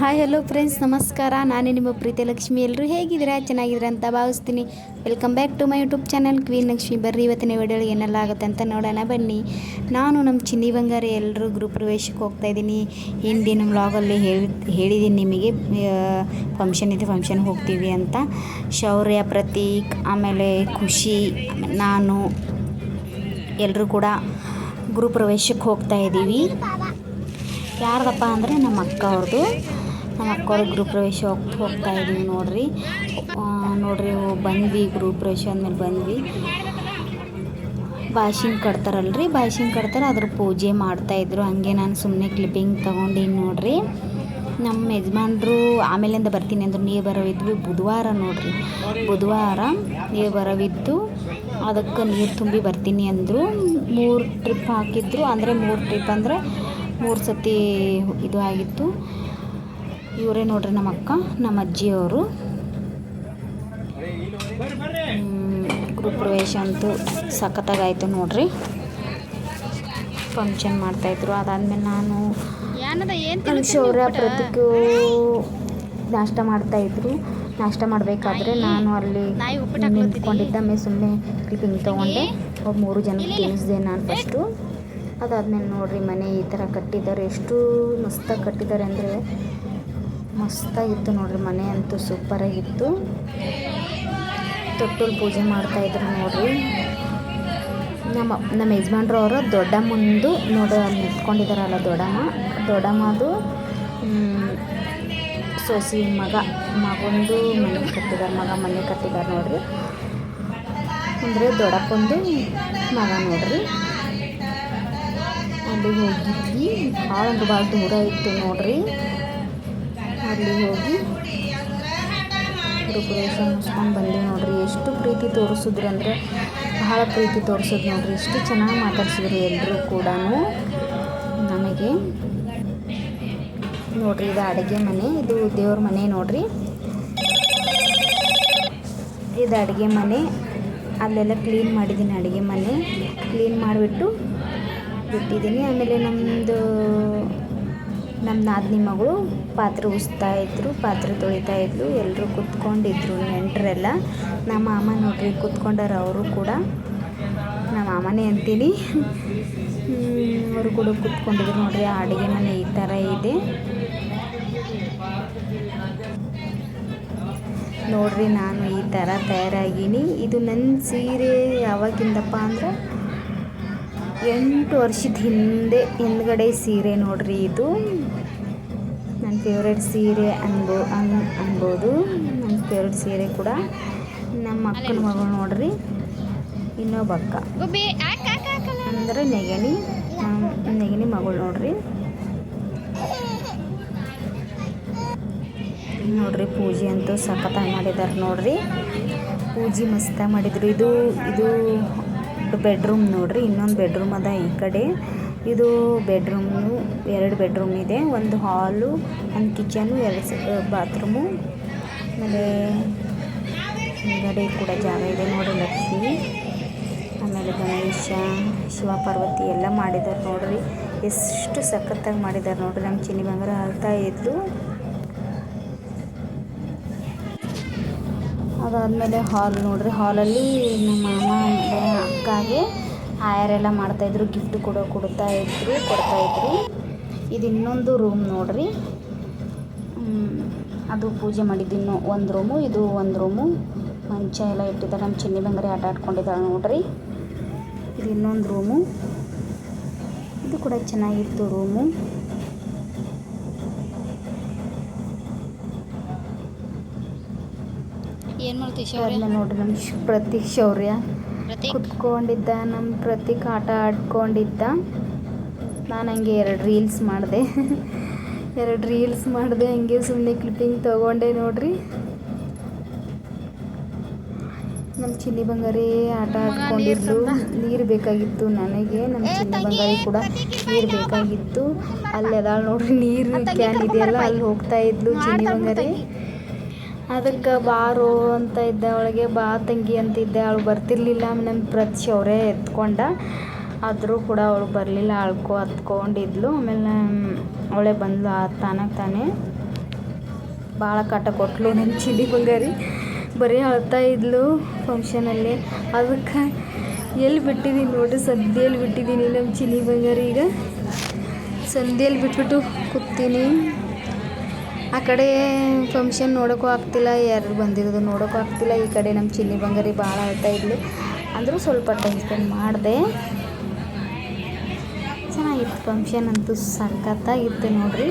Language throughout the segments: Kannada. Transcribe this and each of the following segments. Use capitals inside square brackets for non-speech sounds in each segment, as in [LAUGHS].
ಹಾಯ್ ಹಲೋ ಫ್ರೆಂಡ್ಸ್ ನಮಸ್ಕಾರ. ನಾನು ನಿಮ್ಮ ಪ್ರೀತಿ ಲಕ್ಷ್ಮಿ. ಎಲ್ಲರೂ ಹೇಗಿದ್ದೀರಾ? ಚೆನ್ನಾಗಿದ್ದೀರಾ ಅಂತ ಭಾವಿಸ್ತೀನಿ. Welcome back to my YouTube channel queen Lakshmi ಬರ್ರಿ, ಇವತ್ತಿನ ವಿಡಿಯೋಲಿ ಏನೆಲ್ಲ ಆಗುತ್ತೆ ಅಂತ ನೋಡೋಣ. ಬನ್ನಿ. ನಾನು ನಮ್ಮ ಚಿನ್ನಿ ಬಂಗಾರ ಎಲ್ಲರೂ ಗೃಹ ಪ್ರವೇಶಕ್ಕೆ ಹೋಗ್ತಾ ಇದ್ದೀನಿ. ಹಿಂದಿನ ಬ್ಲಾಗಲ್ಲಿ ಹೇಳಿ, ಹೇಳಿದ್ದೀನಿ ನಿಮಗೆ. ಫಂಕ್ಷನ್ ಇದೆ ಫಂಕ್ಷನ್ಗೆ ಹೋಗ್ತೀವಿ ಅಂತ. ಶೌರ್ಯ, ಪ್ರತೀಕ್, ಆಮೇಲೆ ಖುಷಿ, ನಾನು ಎಲ್ಲರೂ ಕೂಡ ಗೃಹ ಪ್ರವೇಶಕ್ಕೆ ಹೋಗ್ತಾ ಇದ್ದೀವಿ. ಯಾರ್ದಪ್ಪ ಅಂದರೆ ನಮ್ಮ ಅಕ್ಕ ಅವ್ರದ್ದು. ನಮ್ಮ ಅಕ್ಕವ್ರ ಗೃಹ ಪ್ರವೇಶ ಹೋಗ್ ಹೋಗ್ತಾ ಇದ್ದೀವಿ ನೋಡ್ರಿ. ನೋಡ್ರಿ ಬಂದ್ವಿ ಗೃಹ ಪ್ರವೇಶ ಅಂದಮೇಲೆ ಬಂದ್ವಿ. ಬಾಶಿಂಗ್ ಕಟ್ತಾರಲ್ರಿ ಬಾಶಿಂಗ್ ಕಟ್ತಾರೆ, ಅದ್ರ ಪೂಜೆ ಮಾಡ್ತಾಯಿದ್ರು ಹಂಗೆ ನಾನು ಸುಮ್ಮನೆ ಕ್ಲಿಪ್ಪಿಂಗ್ ತೊಗೊಂಡಿನಿ ನೋಡ್ರಿ. ನಮ್ಮ ಯಜಮಾನ್ರು ಆಮೇಲಿಂದ ಬರ್ತೀನಿ ಅಂದರು. ನೀರು ಬರೋವಿದ್ವಿ ಬುಧವಾರ ನೋಡ್ರಿ. ಬುಧವಾರ ನೀರು ಬರೋವಿದ್ದು ಅದಕ್ಕೆ ನೀರು ತುಂಬಿ ಬರ್ತೀನಿ ಅಂದರು. ಮೂರು ಟ್ರಿಪ್ ಹಾಕಿದ್ರು. ಅಂದರೆ ಮೂರು ಟ್ರಿಪ್ ಅಂದರೆ ಮೂರು ಸತಿ ಇದು ಆಗಿತ್ತು. ಇವರೇ ನೋಡ್ರಿ ನಮ್ಮ ಅಕ್ಕ ನಮ್ಮ ಅಜ್ಜಿಯವರು. ಗೃಹ ಪ್ರವೇಶ ಅಂತೂ ಸಖತ್ತಾಗಾಯಿತು ನೋಡ್ರಿ. ಫಂಕ್ಷನ್ ಮಾಡ್ತಾಯಿದ್ರು. ಅದಾದಮೇಲೆ ನಾನು ಶೌರ್ಯ ಪ್ರತಿಗೂ ನಾಷ್ಟ ಮಾಡ್ತಾಯಿದ್ರು. ನಾಷ್ಟ ಮಾಡಬೇಕಾದ್ರೆ ನಾನು ಅಲ್ಲಿ ನಿಂತ್ಕೊಂಡಿದ್ದ. ಆಮೇಲೆ ಸುಮ್ಮನೆ ಕ್ಲಿಪಿಂಗ್ ತೊಗೊಂಡೆ. ಒಬ್ಬ ಮೂರು ಜನಕ್ಕೆ ತಿನ್ನಿಸಿದೆ ನಾನು ಫಸ್ಟು ಅದಾದಮೇಲೆ ನೋಡ್ರಿ ಮನೆ ಈ ಥರ ಕಟ್ಟಿದ್ದಾರೆ. ಎಷ್ಟು ಮಸ್ತಾಗಿ ಕಟ್ಟಿದ್ದಾರೆ ಅಂದರೆ ಮಸ್ತಾಗಿತ್ತು ನೋಡ್ರಿ, ಮನೆ ಅಂತೂ ಸೂಪರಾಗಿತ್ತು ತೊಟ್ಟಲು ಪೂಜೆ ಮಾಡ್ತಾಯಿದ್ರು ನೋಡ್ರಿ. ನಮ್ಮ ನಮ್ಮ ಯಜಮಾನ್ರು ಅವರು ದೊಡ್ಡಮ್ಮಂದು ನೋಡ, ನಿಂತ್ಕೊಂಡಿದ್ದಾರಲ್ಲ ದೊಡ್ಡಮ್ಮ. ದೊಡ್ಡಮ್ಮದು ಸೊಸಿ ಮಗ, ಮಗಂದು ಮನೆ ಕಟ್ಟಿದ್ದಾರೆ ಮಗ ಮನೆ ಕಟ್ಟಿದ್ದಾರೆ ನೋಡ್ರಿ. ಅಂದರೆ ದೊಡ್ಡಪ್ಪಂದು ಮಗ ನೋಡ್ರಿ. ಅಲ್ಲಿಗೆ ಹೋಗಿದ್ವಿ. ಭಾಳ ಅಂದ್ರೆ ಭಾಳ ದೂರ ಇತ್ತು ನೋಡ್ರಿ. ಅಲ್ಲಿ ಹೋಗಿ ಡೆಕೋರೇಷನ್ ಮುಗಿಸ್ಕೊಂಡು ಬಂದೆ ನೋಡ್ರಿ. ಎಷ್ಟು ಪ್ರೀತಿ ತೋರಿಸಿದ್ರು ಅಂದರೆ ಬಹಳ ಪ್ರೀತಿ ತೋರಿಸಿದ್ರು ನೋಡ್ರಿ. ಎಷ್ಟು ಚೆನ್ನಾಗಿ ಮಾತಾಡ್ಸಿದ್ರು ಎಲ್ಲರೂ ಕೂಡ ನಮಗೆ ನೋಡ್ರಿ, ಇದು ಅಡುಗೆ ಮನೆ, ಇದು ದೇವ್ರ ಮನೆ ನೋಡ್ರಿ. ಇದು ಅಡುಗೆ ಮನೆ. ಅಲ್ಲೆಲ್ಲ ಕ್ಲೀನ್ ಮಾಡಿದ್ದೀನಿ ಅಡುಗೆ ಮನೆ. ಕ್ಲೀನ್ ಮಾಡಿಬಿಟ್ಟು ಬಿಟ್ಟಿದ್ದೀನಿ. ಆಮೇಲೆ ನಮ್ಮದು ನಮ್ಮ ನಾದಿನಿ ಮಗಳು ಪಾತ್ರೆ ಉಸ್ತಾ ಇದ್ರು, ಪಾತ್ರೆ ತೊಳಿತಾ ಇದ್ರು ಎಲ್ಲರೂ ಕುತ್ಕೊಂಡಿದ್ರು, ನೆಂಟರೆಲ್ಲ. ನಮ್ಮ ಮಾಮ ನೋಡ್ರಿ ಕುತ್ಕೊಂಡಾರ ಅವರು ಕೂಡ. ನಮ್ಮ ಮಾಮನೇ ಅಂತೀನಿ. ಅವರು ಕೂಡ ಕುತ್ಕೊಂಡಿದ್ರು ನೋಡ್ರಿ, ಆ ಅಡುಗೆ ಮನೆ ಈ ಥರ ಇದೆ. ನೋಡ್ರಿ, ನಾನು ಈ ಥರ ತಯಾರಾಗೀನಿ. ಇದು ನನ್ನ ಸೀರೆ ಯಾವಾಗಿಂದಪ್ಪ ಅಂದ್ರೆ ಎಂಟು ವರ್ಷದ ಹಿಂದೆ ಹಿಂದ್ಗಡೆ ಸೀರೆ ನೋಡ್ರಿ ಇದು. ನನ್ನ ಫೇವ್ರೆಟ್ ಸೀರೆ ಅನ್ಬೋ ಅನ್ ಅನ್ಬೋದು ನನ್ನ ಫೇವ್ರೆಟ್ ಸೀರೆ ಕೂಡ ನಮ್ಮ ಅಕ್ಕನ ಮಗಳು ನೋಡ್ರಿ. ಇನ್ನೊಬ್ಬ ಅಕ್ಕ. ಅಂದರೆ ನೆಗಣಿ. ನೆಗಣಿ ಮಗಳು ನೋಡ್ರಿ. ನೋಡ್ರಿ ಪೂಜೆ ಅಂತೂ ಸಖತ್ತಾಗಿ ಮಾಡಿದ್ದಾರೆ ನೋಡ್ರಿ. ಪೂಜೆ ಮಸ್ತಾಗಿ ಮಾಡಿದ್ರು. ಇದು ಇದು ಬೆಡ್ರೂಮ್ ನೋಡ್ರಿ, ಇನ್ನೊಂದು ಬೆಡ್ರೂಮ್ ಅದ ಈ ಕಡೆ. ಇದು ಬೆಡ್ರೂಮು, ಎರಡು ಬೆಡ್ರೂಮ್ ಇದೆ. ಒಂದು ಹಾಲು, ಒಂದು ಕಿಚನು, ಎರಡು ಬಾತ್ರೂಮು. ಆಮೇಲೆ ಹಿಂಗಡೆ ಕೂಡ ಜಾಗ ಇದೆ ನೋಡಿ ಲಕ್ಷ್ಮಿ. ಆಮೇಲೆ ಗಣೇಶ ಶಿವ ಪಾರ್ವತಿ ಎಲ್ಲ ಮಾಡಿದ್ದಾರೆ ನೋಡ್ರಿ. ಎಷ್ಟು ಸಖತ್ತಾಗಿ ಮಾಡಿದ್ದಾರೆ ನೋಡ್ರಿ ನಮ್ಮ ಚಿನ್ನಿ ಬಂಗಾರ ಅಳ್ತಾ ಇದ್ಲು ಅದಾದಮೇಲೆ ಹಾಲ್ ನೋಡ್ರಿ, ಹಾಲಲ್ಲಿ ನಮ್ಮ ಮಾಮ ಅಕ್ಕಾಗೆ ಎಲ್ಲ ಮಾಡ್ತಾಯಿದ್ರು ಗಿಫ್ಟ್ ಕೊಡೋ ಕೊಡ್ತಾ ಇದ್ರು ಕೊಡ್ತಾಯಿದ್ರು ಇದು ಇನ್ನೊಂದು ರೂಮ್ ನೋಡ್ರಿ. ಅದು ಪೂಜೆ ಮಾಡಿದ್ದು ಒಂದು ರೂಮು ಇದು ಒಂದು ರೂಮು ಮಂಚ ಎಲ್ಲ ಇಟ್ಟಿದ್ದಾಳೆ ನಮ್ಮ ಚಿನ್ನಿ ಬಂಗಾರಿ ಆಟ ಆಡ್ಕೊಂಡಿದ್ದಾಳೆ ನೋಡ್ರಿ. ಇದು ಇನ್ನೊಂದು ರೂಮು ಇದು ಕೂಡ ಚೆನ್ನಾಗಿತ್ತು ರೂಮು ಏನ್ ಮಾಡ್ತೀವಿ ಅದಾದ್ಮೇಲೆ ನೋಡ್ರಿ ನಮ್ಮ ಶ್- ಪ್ರತೀಕ್ ಶೌರ್ಯ. ಪ್ರತೀಕ್? ಕುತ್ಕೊಂಡಿದ್ದ ನಮ್ಮ ಪ್ರತೀಕ್ ಆಟ ಆಡ್ಕೊಂಡಿದ್ದ. ನಾನು ಹಂಗೆ ಎರಡು ರೀಲ್ಸ್ ಮಾಡಿದೆ. [LAUGHS] ಎರಡು ರೀಲ್ಸ್ ಮಾಡಿದೆ ಹಂಗೆ ಸುಮ್ಮನೆ ಕ್ಲಿಪ್ಪಿಂಗ್ ತೊಗೊಂಡೆ ನೋಡ್ರಿ. ನಮ್ಮ ಚಿನ್ನಿ ಬಂಗಾರಿ ಆಟ ಆಡ್ಕೊಂಡಿದ್ರು ನೀರು ಬೇಕಾಗಿತ್ತು ನನಗೆ ನಮ್ಮ ಚಿನ್ನಿ ಬಂಗಾರಿ ಕೂಡ ನೀರು ಬೇಕಾಗಿತ್ತು. ಅಲ್ಲಿ ಅದಾಳ ನೋಡ್ರಿ ನೀರು ಕ್ಯಾನ್ ಇದೆಯಲ್ಲ ಅಲ್ಲಿ ಹೋಗ್ತಾ ಇದ್ಲು ಚಿನ್ನಿ ಬಂಗಾರಿ. ಅದಕ್ಕೆ ಬಾರೋ ಅಂತ ಇದ್ದೆ ಅವಳಿಗೆ ಬಾ ತಂಗಿ ಅಂತ ಇದ್ದೆ ಅವಳು ಬರ್ತಿರ್ಲಿಲ್ಲ. ನನ್ನ ಪ್ರತಿ ಅವರೇ ಎತ್ಕೊಂಡ. ಆದರೂ ಕೂಡ ಅವಳು ಬರಲಿಲ್ಲ. ಅಳ್ಕೊ ಹತ್ಕೊಂಡಿದ್ಲು ಆಮೇಲೆ ಅವಳೆ ಬಂದ್ಲು ಆ ತಾನಾಗ ತಾನೇ. ಭಾಳ ಕಾಟ ಕೊಟ್ಲು ನನ್ನ ಚಿಲಿ ಬಂಗಾರಿ. ಬರೀ ಅಳ್ತಾ ಇದ್ಲು ಫಂಕ್ಷನಲ್ಲಿ ಅದಕ್ಕೆ ಎಲ್ಲಿ ಬಿಟ್ಟಿದ್ದೀನಿ ನೋಡ್ರಿ ಸದ್ಯಲ್ಲಿ ಬಿಟ್ಟಿದ್ದೀನಿ ನಮ್ಮ ಚಿಲಿ ಬಂಗಾರಿ ಈಗ. ಸಂಧ್ಯೆಯಲ್ಲಿ ಬಿಟ್ಬಿಟ್ಟು ಕೂತೀನಿ. ಆ ಕಡೆ ಫಂಕ್ಷನ್ ನೋಡೋಕ್ಕೂ ಆಗ್ತಿಲ್ಲ, ಯಾರು ಬಂದಿರೋದು ನೋಡೋಕ್ಕೂ ಆಗ್ತಿಲ್ಲ. ಈ ಕಡೆ ನಮ್ಮ ಚಿನ್ನಿ ಬಂಗಾರಿ ಭಾಳ ಆಗ್ತಾ ಇದ್ಲು. ಅಂದರೂ ಸ್ವಲ್ಪ ಟೈಮ್ ಸ್ಪೆಂಡ್ ಮಾಡಿದೆ. ಚೆನ್ನಾಗಿತ್ತು ಫಂಕ್ಷನ್ ಅಂತೂ, ಸಖತ್ತಾಗಿತ್ತು ನೋಡ್ರಿ.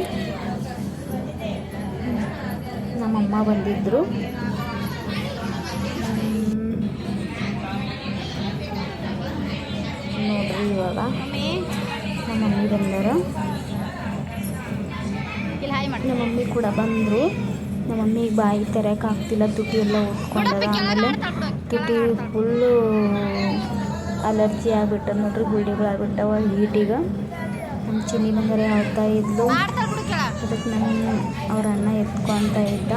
ನಮ್ಮಮ್ಮ ಬಂದಿದ್ದರು ನೋಡ್ರಿ ಇವಾಗ. ನಮ್ಮ ಮಮ್ಮಿ ಬಂದಾರ ನಮ್ಮ ಮಮ್ಮಿ ಕೂಡ ಬಂದರು. ನಮ್ಮ ಮಮ್ಮಿಗೆ ಬಾಯಿ ತೆರೆಯೋಕೆ ಆಗ್ತಿಲ್ಲ, ತುಟಿ ಎಲ್ಲ ಉಟ್ಕೊಂಡದ. ಆಮೇಲೆ ತುಟಿ ಫುಲ್ಲು ಅಲರ್ಜಿ ಆಗ್ಬಿಟ್ಟ, ನೋಡ್ರಿ ಗುಳ್ಳಿಗಳು ಆಗಿಬಿಟ್ಟವ ಹೀಟಿಗೆ ನಮ್ಮ ಚಿನ್ನಿ ಬಂಗಾರೆ ಆಡ್ತಾ ಇದ್ಲು. ಅದಕ್ಕೆ ನಮ್ಮ ಅವ್ರ ಅಣ್ಣ ಎತ್ಕೊತ ಇದ್ದ.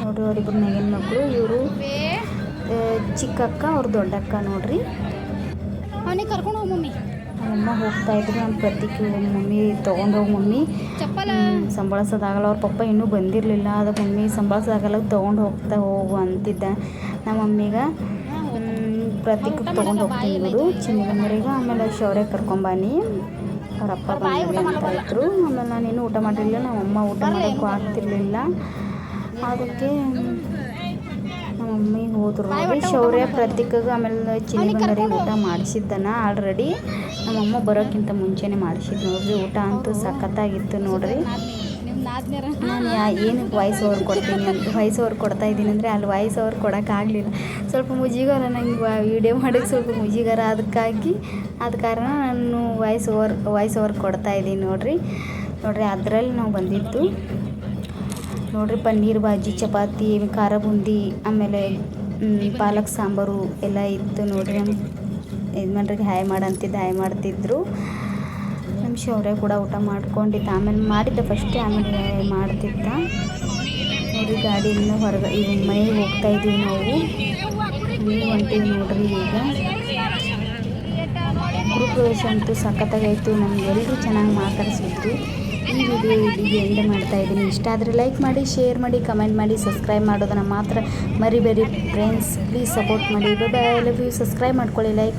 ನೋಡ್ರಿ ಅವ್ರಿಬ್ರು ನೆಗಿನ ಮಕ್ಕಳು ಇವರು ಚಿಕ್ಕಕ್ಕ, ಅವ್ರ ದೊಡ್ಡಕ್ಕ ನೋಡ್ರಿ. ಅವನಿಗೆ ಕರ್ಕೊಂಡು ಹೋಗಿ ನಮ್ಮಮ್ಮ ಹೋಗ್ತಾ ಇದ್ರು. ನಾನು ಪ್ರತಿಕೆ ಮಮ್ಮಿ ತೊಗೊಂಡೋಗಿ ಮಮ್ಮಿ. ಸಂಬಳಸೋದಾಗಲ್ಲ. ಅವ್ರ ಪಪ್ಪ ಇನ್ನೂ ಬಂದಿರಲಿಲ್ಲ. ಅದಕ್ಕೆ ಮಮ್ಮಿ ಸಂಬಳಸೋದಾಗಲ್ಲ ತೊಗೊಂಡು ಹೋಗ್ತಾ ಹೋಗು ಅಂತಿದ್ದ. ನಮ್ಮ ಮಮ್ಮಿಗೆ ಪ್ರತೀಕ್ ತೊಗೊಂಡು ಹೋಗ್ತೀನಿ ಚಿನ್ನ ಚಿನ್ನಗಮ್ಮರಿಗೆ ಆಮೇಲೆ ಶೌರ್ಯ ಕರ್ಕೊಂಬನ್ನಿ ಅವ್ರ ಅಪ್ಪ ಬಂದಿಲ್ಲ ಅಂತ ಇದ್ರು. ಆಮೇಲೆ ನಾನೇನು ಊಟ ಮಾಡಿರಲಿಲ್ಲ. ನಮ್ಮ ಅಮ್ಮ ಊಟ ಮಾಡೋಕ್ಕೂ ಆಗ್ತಿರ್ಲಿಲ್ಲ. ಅದಕ್ಕೆ ಮಮ್ಮಿ ಹೋದ್ರು ನೋಡಿ ಶೌರ್ಯ ಪ್ರತೀಕಗೆ ಆಮೇಲೆ ಚಿನ್ನಗಂಗರಿಗೆ ಊಟ ಮಾಡಿಸಿದ್ದನ ಆಲ್ರೆಡಿ ನಮ್ಮಮ್ಮ ಬರೋಕ್ಕಿಂತ ಮುಂಚೆನೇ ಮಾಡಿಸಿದ್ದು ನೋಡ್ರಿ ಊಟ ಅಂತೂ ಸಖತ್ತಾಗಿತ್ತು ನೋಡ್ರಿ. ನಾನು ಯಾ ಏನಕ್ಕೆ ವಾಯ್ಸ್ ಓವರ್ ಕೊಡ್ತೀನಿ ಅಂತ ವಾಯ್ಸ್ ಓವರ್ ಕೊಡ್ತಾ ಇದ್ದೀನಿ ಅಂದರೆ ಅಲ್ಲಿ ವಾಯ್ಸ್ ಓವರ್ ಕೊಡೋಕ್ಕಾಗಲಿಲ್ಲ ಸ್ವಲ್ಪ ಮುಜಿಗಾರ ನಂಗೆ ವೀಡಿಯೋ ಮಾಡೋಕ್ಕೆ ಸ್ವಲ್ಪ ಮುಜಿಗಾರ ಅದಕ್ಕಾಗಿ ಆದ ಕಾರಣ ನಾನು ವಾಯ್ಸ್ ಓವರ್ ವಾಯ್ಸ್ ಓವರ್ ಕೊಡ್ತಾ ಇದ್ದೀನಿ ನೋಡ್ರಿ. ನೋಡ್ರಿ ಅದರಲ್ಲಿ ನಾವು ಬಂದಿದ್ದು. ನೋಡ್ರಿ, ಪನ್ನೀರ್ ಬಾಜಿ ಚಪಾತಿ, ಖಾರ ಬುಂದಿ, ಆಮೇಲೆ ಪಾಲಕ್, ಸಾಂಬಾರು ಎಲ್ಲ ಇತ್ತು ನೋಡ್ರಿ. ನಮ್ಮ ಯಜಮಾನ್ರಿಗೆ ಹಾಯ್ ಮಾಡಂತಿದ್ದು ಹಾಯ್ ಮಾಡ್ತಿದ್ರು. ನಮ್ಮ ಶೌರ್ಯ ಕೂಡ ಊಟ ಮಾಡ್ಕೊಂಡಿದ್ದ. ಆಮೇಲೆ ಮಾಡಿದ್ದ ಫಸ್ಟ್ ಆಮೇಲೆ ಮಾಡ್ತಿದ್ದ. ನೋಡಿ ಗಾಡಿಯಿಂದ ಹೊರಗೆ ಈಗ ಮನೆಗೆ ಹೋಗ್ತಾ ಇದ್ದೀವಿ ನಾವು. ನೀವು ಹೊಂಟೀವಿ ನೋಡ್ರಿ ಈಗ. ಗುರುಪ್ರವೇಶ ಅಂತೂ ಸಖತ್ತಾಗೈತು. ನಮ್ಗೆ ಎಲ್ಲರೂ ಚೆನ್ನಾಗಿ ಮಾತಾಡಿಸಿದ್ರು. ಈ ವಿಡಿಯೋ ಇಲ್ಲಿಗೆ ಎಂಡ್ ಮಾಡ್ತಾ ಇದ್ದೀನಿ. ಇಷ್ಟ ಆದರೆ ಲೈಕ್ ಮಾಡಿ ಶೇರ್ ಮಾಡಿ ಕಮೆಂಟ್ ಮಾಡಿ ಸಬ್ಸ್ಕ್ರೈಬ್ ಮಾಡೋದನ್ನು ಮಾತ್ರ ಮರಿಬೇಡಿ ಫ್ರೆಂಡ್ಸ್ ಪ್ಲೀಸ್ ಸಪೋರ್ಟ್ ಮಾಡಿ. Bye bye love you subscribe ಮಾಡ್ಕೊಳ್ಳಿ ಲೈಕ್